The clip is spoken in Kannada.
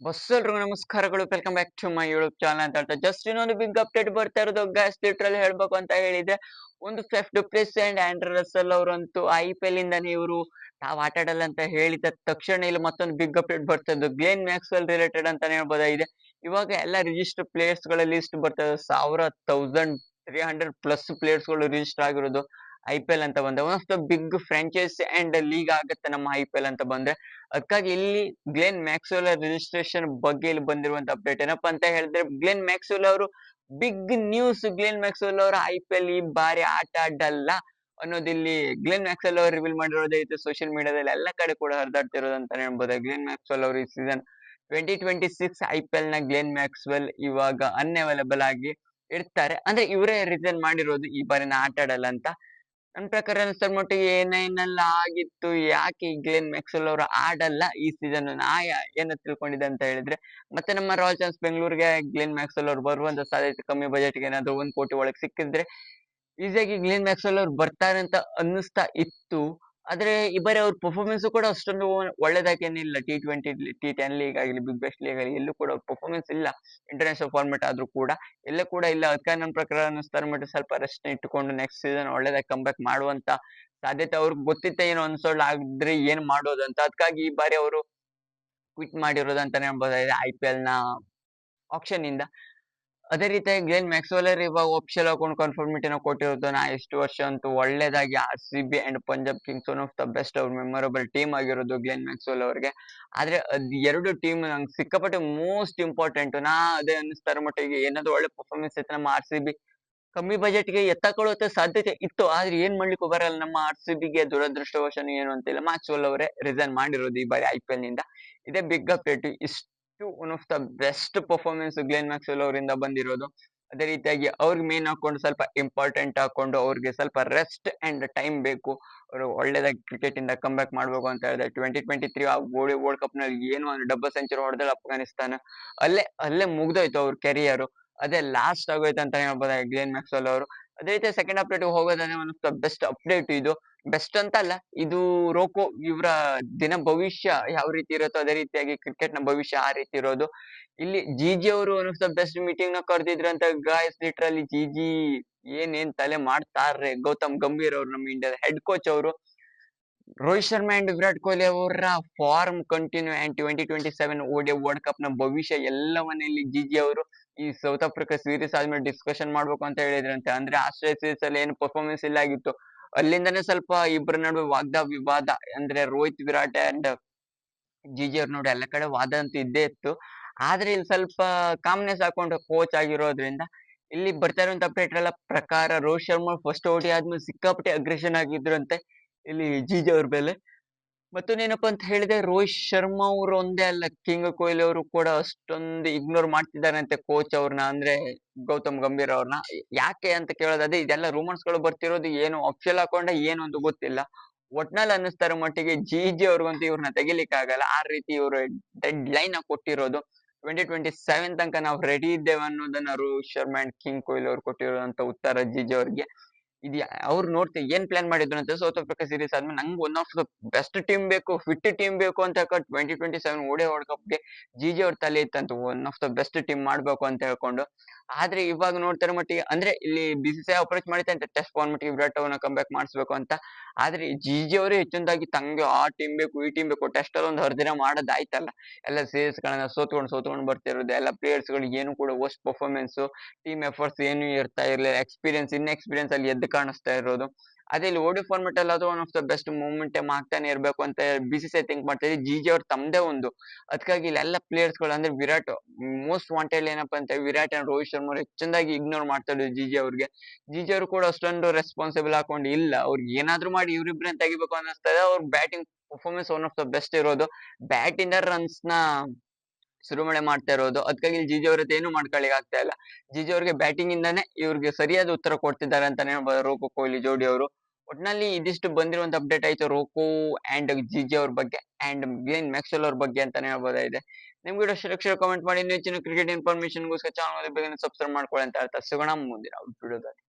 ಬಸ್ಸಲ್ರಿಗೂ ನಮಸ್ಕಾರಗಳು. Welcome back to my YouTube channel ಅಂತ ಹೇಳ್ತಾ ಜಸ್ಟ್ ಇನ್ನೊಂದು ಬಿಗ್ ಅಪ್ಡೇಟ್ ಬರ್ತಾ ಇರೋದು ಗ್ಯಾಸ್ ಲಿಟ್ರಲ್ಲಿ ಹೇಳ್ಬೇಕು ಅಂತ ಹೇಳಿದ್ರೆ ಒಂದು Faf du Plessis and Andre Russell ಅವರಂತೂ ಐ ಪಿ ಎಲ್ ಇಂದಾನೆ ಇವರು ತಾವು ಆಟ ಆಡಲ್ಲ ಅಂತ ಹೇಳಿದ ತಕ್ಷಣ ಇಲ್ಲಿ ಮತ್ತೊಂದು ಬಿಗ್ ಅಪ್ಡೇಟ್ ಬರ್ತಾ ಇದ್ದು ಗ್ಲೇನ್ ಮ್ಯಾಕ್ಸ್ವೆಲ್ ರಿಲೇಟೆಡ್ ಅಂತಾನೆ ಹೇಳ್ಬೋದಾಗಿದೆ ಇವಾಗ ಎಲ್ಲ ರಿಜಿಸ್ಟರ್ ಪ್ಲೇಯರ್ಸ್ಗಳ ಲಿಸ್ಟ್ ಬರ್ತಾ ಸಾವಿರ ತೌಸಂಡ್ ತ್ರೀ ಹಂಡ್ರೆಡ್ ಪ್ಲಸ್ ಪ್ಲೇಯರ್ಸ್ಗಳು ರಿಜಿಸ್ಟರ್ ಆಗಿರೋದು. ಐ ಪಿ ಎಲ್ ಅಂತ ಬಂದ್ರೆ one of the big franchise and league ಆಗುತ್ತೆ ನಮ್ಮ ಐ ಪಿ ಎಲ್ ಅಂತ ಬಂದ್ರೆ. ಅದಕ್ಕಾಗಿ ಇಲ್ಲಿ ಗ್ಲೆನ್ ಮ್ಯಾಕ್ಸ್ವೆಲ್ ರಿಜಿಸ್ಟ್ರೇಷನ್ ಬಗ್ಗೆ ಇಲ್ಲಿ ಬಂದಿರುವಂತ ಅಪ್ಡೇಟ್ ಏನಪ್ಪ ಅಂತ ಹೇಳಿದ್ರೆ ಗ್ಲೆನ್ ಮ್ಯಾಕ್ಸ್ವೆಲ್ ಅವರು ಬಿಗ್ ನ್ಯೂಸ್ ಗ್ಲೆನ್ ಮ್ಯಾಕ್ಸ್ವೆಲ್ ಅವರು ಐ ಪಿ ಎಲ್ ಈ ಬಾರಿ ಆಟ ಆಡಲ್ಲ ಅನ್ನೋದು ಇಲ್ಲಿ ಗ್ಲೆನ್ ಮ್ಯಾಕ್ಸ್ವೆಲ್ ಅವರು ರಿವೀಲ್ ಮಾಡಿರೋದೈತೆ ಸೋಷಿಯಲ್ ಮೀಡಿಯಾದಲ್ಲಿ ಎಲ್ಲ ಕಡೆ ಕೂಡ ಹರಿದಾಡ್ತಿರೋದು ಅಂತ ಹೇಳ್ಬೋದು. ಗ್ಲೆನ್ ಮ್ಯಾಕ್ಸ್ವೆಲ್ ಅವರು ಈ season twenty twenty six I P ಎಲ್ನ Glenn Maxwell ಇವಾಗ ಅನ್ಅವೈಲಬಲ್ ಆಗಿ ಇರ್ತಾರೆ ಅಂದ್ರೆ ಇವರೇ ರೀಸನ್ ಮಾಡಿರೋದು ಈ ಬಾರಿನ ಆಟ ಆಡಲ್ಲ ಅಂತ. ನನ್ನ ಪ್ರಕಾರ ಅನ್ಸೋ ಮಟ್ಟಿಗೆ ಏನೇನೆಲ್ಲ ಆಗಿತ್ತು, ಯಾಕೆ ಗ್ಲೆನ್ ಮ್ಯಾಕ್ಸ್ವೆಲ್ ಅವರು ಆಡಲ್ಲ ಈ ಸೀಸನ್ ನಾಯ ಏನ ತಿಳ್ಕೊಂಡಿದ್ದೆ ಅಂತ ಹೇಳಿದ್ರೆ. ಮತ್ತೆ ನಮ್ಮ ರಾಯಲ್ ಚಾನ್ಸ್ ಬೆಂಗಳೂರಿಗೆ ಗ್ಲೆನ್ ಮ್ಯಾಕ್ಸ್ವೆಲ್ ಅವರು ಬರುವಂತ ಸಾಧ್ಯತೆ ಕಮ್ಮಿ ಬಜೆಟ್ಗೆ ಏನಾದ್ರು ಒಂದ್ ಕೋಟಿ ಒಳಗೆ ಸಿಕ್ಕಿದ್ರೆ, ಈಸಿಯಾಗಿ ಗ್ಲೆನ್ ಮ್ಯಾಕ್ಸ್ವೆಲ್ ಅವ್ರು ಬರ್ತಾರೆ ಅಂತ ಅನ್ನಿಸ್ತಾ ಇತ್ತು. ಆದ್ರೆ ಈ ಬಾರಿ ಅವ್ರ ಪರ್ಫಾರ್ಮೆನ್ಸ್ ಕೂಡ ಅಷ್ಟೊಂದು ಒಳ್ಳೇದಾಗೇನಿಲ್ಲ. T twenty T ten league ಆಗಲಿ ಬಿಗ್ ಬೆಸ್ಟ್ ಲೀಗ್ ಆಗಲಿ, ಎಲ್ಲೂ ಕೂಡ ಪರ್ಫಾರ್ಮೆನ್ಸ್ ಇಲ್ಲ. ಇಂಟರ್ನ್ಯಾಷನಲ್ ಫಾರ್ಮೆಟ್ ಆದ್ರೂ ಕೂಡ. ಎಲ್ಲ ಕೂಡ ಇಲ್ಲ. ಅದಕ್ಕೆ ನನ್ನ ಪ್ರಕಾರ ಅನ್ನಿಸ್ತಾರೆ ಮಟ್ಟ ಸ್ವಲ್ಪ ರೆಸ್ಟ್ ಇಟ್ಟುಕೊಂಡು ನೆಕ್ಸ್ಟ್ ಸೀಸನ್ ಒಳ್ಳೇದಾಗಿ ಕಂಬ್ಯಾಕ್ ಮಾಡುವಂತ ಸಾಧ್ಯತೆ ಅವ್ರಿಗೆ ಗೊತ್ತಿತ್ತ. ಏನೋ ಆಗಿದ್ರೆ ಏನ್ ಮಾಡೋದು ಅಂತ. ಅದಕ್ಕಾಗಿ ಈ ಬಾರಿ ಅವರು ಕ್ವಿಟ್ ಮಾಡಿರೋದು ಅನ್ಬೋದಾಗಿದೆ ಐ ಪಿ ಎಲ್ನ ಆಪ್ಷನ್ ಇಂದ. ಅದೇ ರೀತಿಯಾಗಿ ಗ್ಲೇನ್ ಮ್ಯಾಕ್ಸ್ವೆಲರ್ ಇವಾಗ ಒಪ್ಷಲ್ ಹಾಕೊಂಡು ಕನ್ಫರ್ಮಿಟಿನ ಕೊಟ್ಟಿರೋದು. ನಾ ಎಷ್ಟು ವರ್ಷ ಅಂತೂ ಒಳ್ಳೇದಾಗಿ R C B and Punjab kings one of the best ಅವ್ರ ಮೆಮೊರಬಲ್ ಟೀಮ್ ಆಗಿರೋದು ಗ್ಲೇನ್ ಮ್ಯಾಕ್ಸ್ವೆಲ್ ಅವ್ರಿಗೆ. ಆದ್ರೆ ಅದ್ ಎರಡು ಟೀಮ್ ನಂಗೆ ಸಿಕ್ಕಾಪಟ್ಟೆ ಮೋಸ್ಟ್ ಇಂಪಾರ್ಟೆಂಟ್ ನಾ ಅದೇ ಅನ್ನಿಸ್ತಾರ ಮಟ್ಟಿಗೆ ಏನಾದ್ರು ಒಳ್ಳೆ ಪರ್ಫಾರ್ಮೆನ್ಸ್ ಇತ್ತು ನಮ್ಮ ಆರ್ ಸಿ ಬಿ ಕಮ್ಮಿ ಬಜೆಟ್ಗೆ ಎತ್ತಕೊಳ್ಳುವಂತ ಸಾಧ್ಯತೆ ಇತ್ತು. ಆದ್ರೆ ಏನ್ ಮಾಡ್ಲಿಕ್ಕೂ ಬರಲ್ಲ. ನಮ್ಮ ಆರ್ ಸಿ ಬಿಗೆ ದುರದೃಷ್ಟವಶನ ಏನು ಅಂತಿಲ್ಲ. ಮ್ಯಾಕ್ಸ್ವೆಲ್ ಅವರೇ ರಿಸೈನ್ ಮಾಡಿರೋದು ಈ ಬಾರಿ ಐ ಪಿ ಎಲ್ನಿಂದ. ಇದೇ ಬಿಗ್ ಅಪ್ಡೇಟ್ ಇಷ್ಟು one of the best performance Glenn Maxwell ಅವರಿಂದ ಬಂದಿರೋದು. ಅದೇ ರೀತಿಯಾಗಿ ಅವ್ರಿಗೆ ಮೇನ್ ಹಾಕೊಂಡು ಸ್ವಲ್ಪ ಇಂಪಾರ್ಟೆಂಟ್ ಹಾಕೊಂಡು ಅವ್ರಿಗೆ ಸ್ವಲ್ಪ ರೆಸ್ಟ್ ಅಂಡ್ ಟೈಮ್ ಬೇಕು. ಅವರು ಒಳ್ಳೆದಾಗಿ ಕ್ರಿಕೆಟ್ ಇಂದ ಕಮ್ ಬ್ಯಾಕ್ ಮಾಡ್ಬೇಕು ಅಂತ ಹೇಳಿದ್ರೆ ಟ್ವೆಂಟಿ ಟ್ವೆಂಟಿ ತ್ರೀ ಆ ವರ್ಲ್ಡ್ ಕಪ್ನಲ್ಲಿ ಏನು ಒಂದು ಡಬಲ್ ಸೆಂಚುರಿ ಹೊಡೆದಲ್ಲ ಅಫ್ಘಾನಿಸ್ತಾನ ಅಲ್ಲೇ ಅಲ್ಲೇ ಮುಗ್ದೋಯ್ತು ಅವ್ರ ಕೆರಿಯರ್ ಅದೇ ಲಾಸ್ಟ್ ಆಗೋಯ್ತು ಅಂತ ಹೇಳ್ಬೋದು ಗ್ಲೇನ್ ಮ್ಯಾಕ್ಸ್ವೆಲ್ ಅವರು. ಅದೇ ರೀತಿ ಸೆಕೆಂಡ್ ಅಪ್ಡೇಟ್ ಹೋಗೋದಾದ್ರೆ one of the best update ಇದು. ಬೆಸ್ಟ್ ಅಂತ ಅಲ್ಲ ಇದು ರೋಕೋ ಇವರ ದಿನ ಭವಿಷ್ಯ ಯಾವ ರೀತಿ ಇರುತ್ತೋ ಅದೇ ರೀತಿಯಾಗಿ ಕ್ರಿಕೆಟ್ನ ಭವಿಷ್ಯ ಆ ರೀತಿ ಇರೋದು. ಇಲ್ಲಿ ಜಿಜಿ ಅವರು ಅನಿಸ್ತಾ ಬೆಸ್ಟ್ ಮೀಟಿಂಗ್ನ ಕರೆದಿದ್ರಂತ ಗಾಯಸ್ ಜಿ ಜಿಜಿ ಏನೇನ್ ತಲೆ ಮಾಡ್ತಾರೆ ಗೌತಮ್ ಗಂಭೀರ್ ಅವರು ನಮ್ಮ ಇಂಡಿಯಾದ ಹೆಡ್ ಕೋಚ್ ಅವರು. ರೋಹಿತ್ ಶರ್ಮಾ ಅಂಡ್ ವಿರಾಟ್ ಕೊಹ್ಲಿ ಅವರ form continue and twenty twenty seven ODI world ಕಪ್ನ ಭವಿಷ್ಯ ಎಲ್ಲವನ್ನ ಇಲ್ಲಿ ಜಿಜಿ ಅವರು ಈ ಸೌತ್ ಆಫ್ರಿಕಾ ಸೀರೀಸ್ ಆದ್ಮೇಲೆ ಡಿಸ್ಕಷನ್ ಮಾಡ್ಬೇಕು ಅಂತ ಹೇಳಿದ್ರಂತೆ. ಅಂದ್ರೆ ಆಸ್ಟ್ರೇಲಿಯಾ ಸೀರೀಸ್ ಅಲ್ಲಿ ಏನು ಪರ್ಫಾರ್ಮೆನ್ಸ್ ಇಲ್ಲ ಆಗಿತ್ತು. ಅಲ್ಲಿಂದಾನೇ ಸ್ವಲ್ಪ ಇಬ್ಬರ ನಡುವೆ ವಾಗ್ದ ವಿವಾದ, ಅಂದ್ರೆ ರೋಹಿತ್ ವಿರಾಟ್ ಅಂಡ್ ಜಿಜಿ ಅವ್ರ ನೋಡಿ ಎಲ್ಲ ಕಡೆ ವಾದ ಅಂತೂ ಇದ್ದೇ ಇತ್ತು. ಆದ್ರೆ ಇಲ್ಲಿ ಸ್ವಲ್ಪ ಕಾಮ್ನೆಸ್ ಹಾಕೊಂಡು ಕೋಚ್ ಆಗಿರೋದ್ರಿಂದ ಇಲ್ಲಿ ಬರ್ತಾ ಇರುವಂತ ಅಪ್ಡೇಟ್ ಎಲ್ಲ ಪ್ರಕಾರ ರೋಹಿತ್ ಶರ್ಮಾ ಫಸ್ಟ್ ಓಡಿ ಆದ್ಮೇಲೆ ಸಿಕ್ಕಾಪಟ್ಟೆ ಅಗ್ರೆಷನ್ ಆಗಿದ್ರಂತೆ ಇಲ್ಲಿ ಜಿಜಿ ಅವ್ರ ಮೇಲೆ. ಮತ್ತೊಂದೇನಪ್ಪ ಅಂತ ಹೇಳಿದ್ರೆ ರೋಹಿತ್ ಶರ್ಮಾ ಅವರು ಒಂದೇ ಅಲ್ಲ, ಕಿಂಗ್ ಕೊಹ್ಲಿ ಅವರು ಕೂಡ ಅಷ್ಟೊಂದು ಇಗ್ನೋರ್ ಮಾಡ್ತಿದಾರಂತೆ ಕೋಚ್ ಅವ್ರನ್ನ ಅಂದ್ರೆ ಗೌತಮ್ ಗಂಭೀರ್ ಅವ್ರನ್ನ. ಯಾಕೆ ಅಂತ ಕೇಳೋದಾದ್ರೆ, ಇದೆಲ್ಲ ರೂಮರ್ಸ್ಗಳು ಬರ್ತಿರೋದು ಏನು ಅಫಿಷಿಯಲ್ ಹಾಕೊಂಡ ಏನು ಅಂತ ಗೊತ್ತಿಲ್ಲ. ಒಟ್ನಲ್ಲಿ ಅನ್ನಿಸ್ತಾರ ಮಟ್ಟಿಗೆ ಜಿ ಜಿ ಅವ್ರಿಗಂತೂ ಇವ್ರನ್ನ ತೆಗಿಲಿಕ್ಕೆ ಆಗಲ್ಲ. ಆ ರೀತಿ ಇವರು ಡೆಡ್ ಲೈನ್ ಕೊಟ್ಟಿರೋದು. ಟ್ವೆಂಟಿ ಟ್ವೆಂಟಿ ಸೆವೆನ್ ತನಕ ನಾವು ರೆಡಿ ಇದ್ದೇವೆ ಅನ್ನೋದನ್ನ ರೋಹಿತ್ ಶರ್ಮಾ ಅಂಡ್ ಕಿಂಗ್ ಕೊಹ್ಲಿ ಅವ್ರು ಕೊಟ್ಟಿರೋದಂತ ಉತ್ತರ ಜಿ ಅವ್ರಿಗೆ. ಇದು ಅವ್ರು ನೋಡ್ತೀವಿ ಏನ್ ಪ್ಲಾನ್ ಮಾಡಿದ್ರು ಅಂತ ಸೌತ್ ಆಫ್ರಿಕಾ ಸೀರೀಸ್ ಆದ್ಮೇಲೆ ನಂಗೆ one of the best team ಬೇಕು ಫಿಟ್ ಟೀಮ್ ಬೇಕು ಅಂತ ಹೇಳ್ಕೊಂಡು twenty twenty seven ODI world ಕಪ್ಗೆ G ಅವ್ರ ತಲೆ ಇತ್ತಂತ one of the best team ಮಾಡಬೇಕು ಅಂತ ಹೇಳ್ಕೊಂಡು. ಆದ್ರೆ ಇವಾಗ ನೋಡ್ತಾರ ಮಟ್ಟಿಗೆ, ಅಂದ್ರೆ ಇಲ್ಲಿ ಬಿ ಸಿ ಸಿ ಅಪ್ರೋಚ್ ಮಾಡಿದಂತೆ ಟೆಸ್ಟ್ ಮಟ್ಟಿಗೆ ವಿರಾಟ್ ಅವ್ರನ್ನ ಕಮ್ ಬ್ಯಾಕ್ ಮಾಡಿಸ್ಬೇಕು ಅಂತ. ಆದ್ರೆ ಜಿ ಜಿ ಅವರೇ ಹೆಚ್ಚಿನದಾಗಿ ತಂಗೆ ಆ ಟೀಮ್ ಬೇಕು, ಈ ಟೀಮ್ ಬೇಕು ಟೆಸ್ಟ್ ಅಲ್ಲಿ ಒಂದು ಹರಿದಿನ ಮಾಡೋದಾಯ್ತಲ್ಲ. ಎಲ್ಲ ಸೀರೀಸ್ ಗಳನ್ನ ಸೋತ್ಕೊಂಡು ಸೋತ್ಕೊಂಡು ಬರ್ತಿರೋದು, ಎಲ್ಲ ಪ್ಲೇಯರ್ಸ್ಗಳು ಏನು ಕೂಡ ವರ್ಸ್ಟ್ ಪರ್ಫಾರ್ಮೆನ್ಸ್ ಟೀಮ್ ಎಫರ್ಟ್ಸ್ ಏನು ಇರ್ತಾ ಇರ್ಲಿಲ್ಲ. ಎಕ್ಸ್ಪೀರಿಯನ್ಸ್ ಇನ್ ಎಕ್ಸ್ಪೀರಿಯನ್ಸ್ ಅಲ್ಲಿ ಎದ್ದು ಕಾಣಿಸ್ತಾ ಇರೋದು. ಅದೇ ಇಲ್ಲಿ ಓಡಿ ಫಾರ್ಮೆಟ್ ಅಲ್ಲಿ ಅದು one of the best movement ಆಗ್ತಾನೆ ಇರಬೇಕು ಅಂತ ಬಿ ಸಿ ಸಿ ಥಿಂಕ್ ಮಾಡ್ತಾ ಇದೆ ಜಿಜಿ ಅವ್ರ ತಮ್ಮದೇ ಒಂದು. ಅದಕ್ಕಾಗಿ ಇಲ್ಲಿ ಎಲ್ಲ ಪ್ಲೇಯರ್ಸ್ಗಳು ಅಂದ್ರೆ ವಿರಾಟ್ ಮೋಸ್ಟ್ ವಾಂಟೆಡ್ ಏನಪ್ಪಾ ಅಂತ ವಿರಾಟ್ ಅಂಡ್ ರೋಹಿತ್ ಶರ್ಮಾ ಹೆಚ್ಚಿನದಾಗಿ ಇಗ್ನೋರ್ ಮಾಡ್ತಾ ಇದ್ರು ಜಿಜಿ ಅವ್ರಿಗೆ. ಜಿಜಿ ಅವರು ಕೂಡ ಅಷ್ಟೊಂದು ರೆಸ್ಪಾನ್ಸಿಬಲ್ ಹಾಕೊಂಡು ಇಲ್ಲ. ಅವ್ರಿಗೆ ಏನಾದ್ರು ಮಾಡಿ ಇವ್ರಿಬ್ರನ್ನ ತೆಗಿಬೇಕು ಅನ್ನಿಸ್ತಾ ಇದೆ. ಅವ್ರ batting performance one of the best ಇರೋದು. ಬ್ಯಾಟ್ ಇಂದ ರನ್ಸ್ನ ಸುರುಮಳೆ ಮಾಡ್ತಾ ಇರೋದು. ಅದಕ್ಕಾಗಿ ಇಲ್ಲಿ ಜಿಜಿ ಅವ್ರ ಏನು ಮಾಡ್ಕೊಳ್ಳಿಕ್ ಆಗ್ತಾ ಇಲ್ಲ. ಜಿಜಿ ಅವ್ರಿಗೆ ಬ್ಯಾಟಿಂಗ್ ಇಂದಾನೆ ಇವ್ರಿಗೆ ಸರಿಯಾದ ಉತ್ತರ ಕೊಡ್ತಿದ್ದಾರೆ ಅಂತಾನೆ ರೋಕೋ ಕೊಹ್ಲಿ ಜೋಡಿ ಅವರು. ಒಟ್ನಲ್ಲಿ ಇದಿಷ್ಟು ಬಂದಿರುವಂತ ಅಪ್ಡೇಟ್ ಆಯ್ತು ರೋಕೋ ಅಂಡ್ ಜಿಜಿ ಅವ್ರ ಬಗ್ಗೆ ಅಂಡ್ ಗ್ಲೇನ್ ಮ್ಯಾಕ್ಸ್ವೆಲ್ ಅವ್ರ ಬಗ್ಗೆ ಅಂತಾನೆ ಹೇಳ್ಬೋದಾಗಿದೆ ನಿಮ್ಗೆ ವಿಡಿಯೋ ಕಮೆಂಟ್ ಕಾಮೆಂಟ್ ಮಾಡಿ. ಇನ್ನೂ ಹೆಚ್ಚಿನ ಕ್ರಿಕೆಟ್ ಇನ್ಫಾರ್ಮೇಶನ್ಗೋಸ್ಕರ ಚಾನಲ್ ಬೇಗನೆ ಸಬ್ಸ್ಕ್ರೈಬ್ ಮಾಡ್ಕೊಳ್ಳಿ ಅಂತ ಹೇಳ್ತಾ. ಸಿಗೋಣ ಮುಂದಿನ ವಿಡಿಯೋದಲ್ಲಿ